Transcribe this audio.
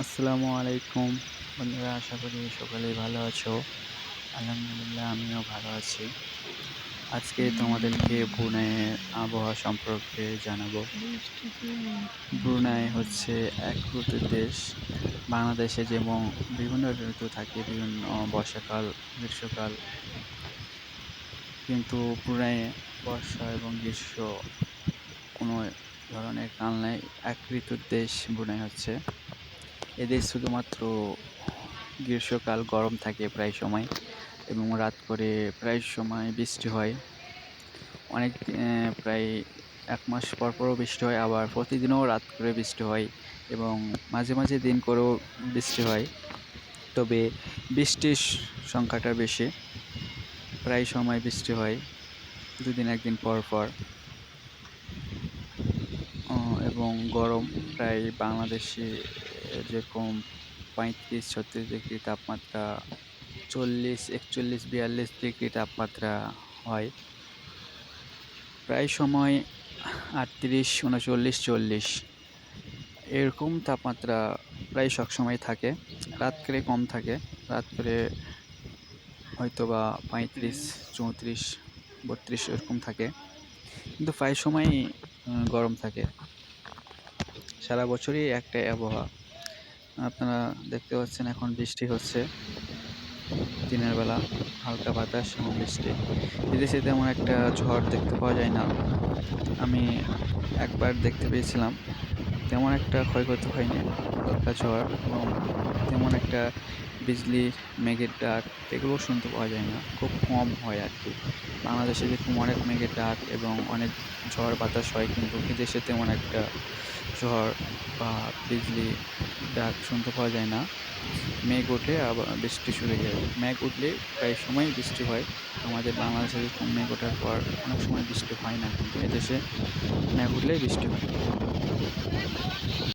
আসসালামু আলাইকুম। বন্ধুরা, আশা করি সকলেই ভালো আছো। আলহামদুলিল্লাহ, আমিও ভালো আছি। আজকে তোমাদেরকে ব্রুনাইয়ের আবহাওয়া সম্পর্কে জানাব। ব্রুনাই হচ্ছে এক ঋতুর দেশ। বাংলাদেশে যেমন বিভিন্ন ঋতু থাকে, বিভিন্ন বর্ষাকাল, গ্রীষ্মকাল। কিন্তু ব্রুনাইয়ে বর্ষা এবং গ্রীষ্ম কোনো ধরনের কাল নেই। এক ঋতুর দেশ ব্রুনাই হচ্ছে। এদের শুধুমাত্র গ্রীষ্মকাল গরম থাকে প্রায় সময় এবং রাত করে প্রায় সময় বৃষ্টি হয়। অনেক প্রায় এক মাস পর পরও বৃষ্টি হয়, আবার প্রতিদিনও রাত করে বৃষ্টি হয় এবং মাঝে মাঝে দিন করেও বৃষ্টি হয়। তবে বৃষ্টির সংখ্যাটা বেশি, প্রায় সময় বৃষ্টি হয় দুদিন একদিন পর পর। এবং গরম প্রায় বাংলাদেশে যেরকম পঁয়ত্রিশ, ছত্রিশ ডিগ্রি তাপমাত্রা, চল্লিশ, একচল্লিশ, বিয়াল্লিশ ডিগ্রি তাপমাত্রা হয়। প্রায় সময় আটত্রিশ, উনচল্লিশ, চল্লিশ এরকম তাপমাত্রা প্রায় সবসময় থাকে। রাত্রে কম থাকে। রাত্রে হয়তো বা পঁয়ত্রিশ, চৌত্রিশ, বত্রিশ এরকম থাকে। কিন্তু প্রায় সময়ই গরম থাকে। সারা বছরই একটা আবহাওয়া। আপনারা দেখতে পাচ্ছেন এখন বৃষ্টি হচ্ছে। দিনের বেলা হালকা বাতাস এবং বৃষ্টি। এদেশে তেমন একটা ঝড় দেখতে পাওয়া যায় না। আমি একবার দেখতে পেয়েছিলাম, তেমন একটা ক্ষয়ক্ষতি হয়নি, হালকা ঝড় এবং তেমন একটা বিজলি, মেঘের ডাক এগুলো শুনতে পাওয়া যায় না। খুব কম হয় আর কি। বাংলাদেশে যেরকম অনেক মেঘের ডাক এবং অনেক ঝড় বাতাস হয়, কিন্তু বিদেশে তেমন একটা ঝড় বা বিজলি ডাক শুনতে পাওয়া যায় না। মেঘ ওঠে, আবার বৃষ্টি শুরু হয়ে যায়। মেঘ উঠলে প্রায় সময় বৃষ্টি হয়। আমাদের বাংলাদেশে মেঘ ওঠার পর অনেক সময় বৃষ্টি হয় না, কিন্তু এদেশে মেঘ উঠলেই বৃষ্টি হয়।